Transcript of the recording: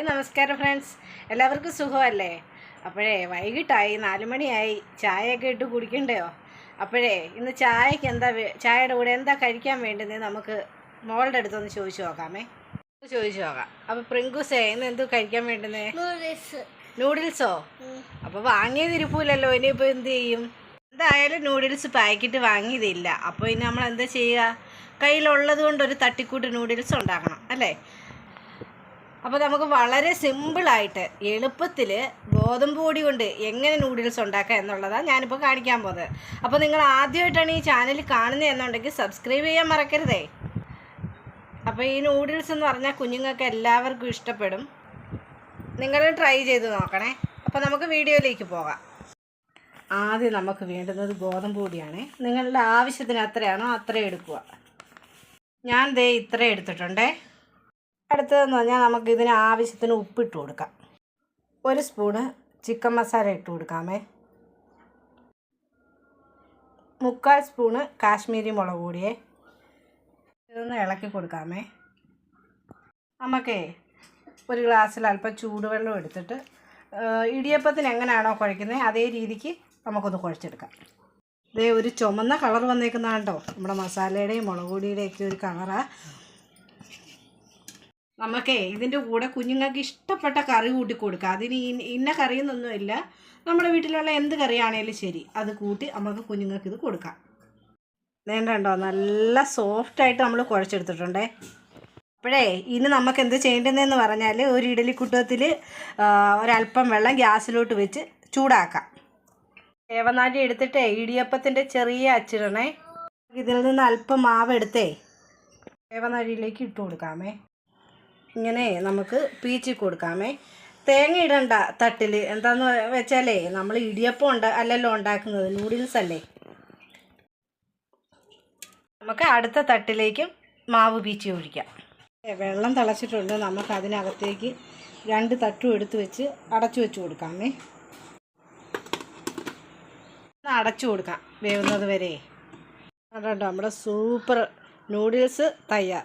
Hi നമസ്കാരം friends. എല്ലാവർക്കും സുഖമല്ലേ? അപ്പോഴേ വൈകിട്ടായി നാല് മണിയായി. ചായയൊക്കെ ഇട്ട് കുടിക്കണ്ടയോ? അപ്പോഴേ ഇന്ന് ചായക്ക് എന്താ ചായയുടെ കൂടെ എന്താ കഴിക്കാൻ വേണ്ടുന്നത് നമുക്ക് മോളുടെ അടുത്തൊന്ന് ചോദിച്ചു നോക്കാമേ. ചോദിച്ചു നോക്കാം. അപ്പോൾ പ്രിങ്കുസേ ഇന്ന് എന്ത് കഴിക്കാൻ വേണ്ടുന്നേ? നൂഡിൽസ് അപ്പോൾ വാങ്ങിയത് ഇരിപ്പില്ലല്ലോ ഇനിയിപ്പോൾ എന്ത് ചെയ്യും? എന്തായാലും നൂഡിൽസ് പാക്കറ്റ് വാങ്ങിയതില്ല. അപ്പോൾ ഇനി നമ്മൾ എന്താ ചെയ്യുക? കയ്യിലുള്ളത് കൊണ്ട് ഒരു തട്ടിക്കൂട്ട് നൂഡിൽസ് ഉണ്ടാക്കണം അല്ലേ? അപ്പോൾ നമുക്ക് വളരെ സിമ്പിളായിട്ട് എളുപ്പത്തിൽ ഗോതമ്പ് പൊടി കൊണ്ട് എങ്ങനെ നൂഡിൽസ് ഉണ്ടാക്കുക എന്നുള്ളതാണ് ഞാനിപ്പോൾ കാണിക്കാൻ പോകുന്നത് അപ്പോൾ നിങ്ങൾ ആദ്യമായിട്ടാണ് ഈ ചാനൽ കാണുന്നത് എന്നുണ്ടെങ്കിൽ സബ്സ്ക്രൈബ് ചെയ്യാൻ മറക്കരുതേ. അപ്പോൾ ഈ നൂഡിൽസ് എന്ന് പറഞ്ഞാൽ കുഞ്ഞുങ്ങൾക്ക് എല്ലാവർക്കും ഇഷ്ടപ്പെടും. നിങ്ങൾ ട്രൈ ചെയ്ത് നോക്കണേ. അപ്പോൾ നമുക്ക് വീഡിയോയിലേക്ക് പോകാം. ആദ്യം നമുക്ക് വേണ്ടുന്നത് ഗോതമ്പ് പൊടിയാണ്. നിങ്ങളുടെ ആവശ്യത്തിന് എത്രയാണോ അത്ര എടുക്കുക. ഞാൻ ദേ ഇത്ര എടുത്തിട്ടുണ്ടേ. അടുത്തതെന്ന് പറഞ്ഞാൽ നമുക്ക് ഇതിന് ആവശ്യത്തിന് ഉപ്പിട്ട് കൊടുക്കാം. ഒരു സ്പൂണ് ചിക്കൻ മസാല ഇട്ട് കൊടുക്കാമേ. മുക്കാൽ സ്പൂണ് കാശ്മീരി മുളക് കൂടിയേ ഇതൊന്ന് ഇളക്കി കൊടുക്കാമേ. നമുക്കേ ഒരു ഗ്ലാസ്സിൽ അല്പം ചൂടുവെള്ളം എടുത്തിട്ട് ഇടിയപ്പത്തിന് എങ്ങനെയാണോ കുഴയ്ക്കുന്നത് അതേ രീതിക്ക് നമുക്കൊന്ന് കുഴച്ചെടുക്കാം. ഇതേ ഒരു ചുമന്ന കളർ വന്നേക്കുന്നതാണ് കണ്ടോ നമ്മുടെ മസാലയുടെയും മുളക് പൊടിയുടെയൊക്കെ ഒരു കളറാണ് നമുക്കേ ഇതിന്റെ കൂടെ കുഞ്ഞുങ്ങൾക്ക് ഇഷ്ടപ്പെട്ട കറി കൂട്ടി കൊടുക്കുക അതിന് ഇന്ന- കറി കറിയെന്നൊന്നുമില്ല നമ്മുടെ വീട്ടിലുള്ള എന്ത് കറിയാണേലും ശരി. അത് കൂട്ടി നമുക്ക് കുഞ്ഞുങ്ങൾക്ക് ഇത് കൊടുക്കാം. വേണ്ടോ നല്ല സോഫ്റ്റായിട്ട് നമ്മൾ കുഴച്ചെടുത്തിട്ടുണ്ടേ. അപ്പോഴേ ഇനി നമുക്ക് എന്ത് ചെയ്യേണ്ടതെന്ന് പറഞ്ഞാൽ ഒരു ഇഡലി കുട്ടത്തിൽ ഒരല്പം വെള്ളം ഗ്യാസിലോട്ട് വെച്ച് ചൂടാക്കാം. ഏവനാഴി എടുത്തിട്ടേ ഇടിയപ്പത്തിന്റെ ചെറിയ അച്ചിടണേ ഇതിൽ നിന്ന് അല്പം മാവ് എടുത്തേ ഏവനാഴിയിലേക്ക് ഇട്ട് കൊടുക്കാമേ. ഇങ്ങനെ നമുക്ക് പീച്ചി കൊടുക്കാമേ. തേങ്ങ ഇടണ്ട തട്ടിൽ എന്താന്ന് വെച്ചാലേ നമ്മൾ ഇടിയപ്പം ഉണ്ട് അല്ലല്ലോ ഉണ്ടാക്കുന്നത് നൂഡിൽസ് അല്ലേ? നമുക്ക് അടുത്ത തട്ടിലേക്കും മാവ് പീച്ചി ഒഴിക്കാം. വെള്ളം തിളച്ചിട്ടുണ്ട്. നമുക്ക് അതിനകത്തേക്ക് രണ്ട് തട്ടും എടുത്ത് വെച്ച് അടച്ചു വെച്ച് കൊടുക്കാമേ. അടച്ചു കൊടുക്കാം വേവുന്നത് വരെ. അതുകൊണ്ട് നമ്മുടെ സൂപ്പർ നൂഡിൽസ് തയ്യാർ.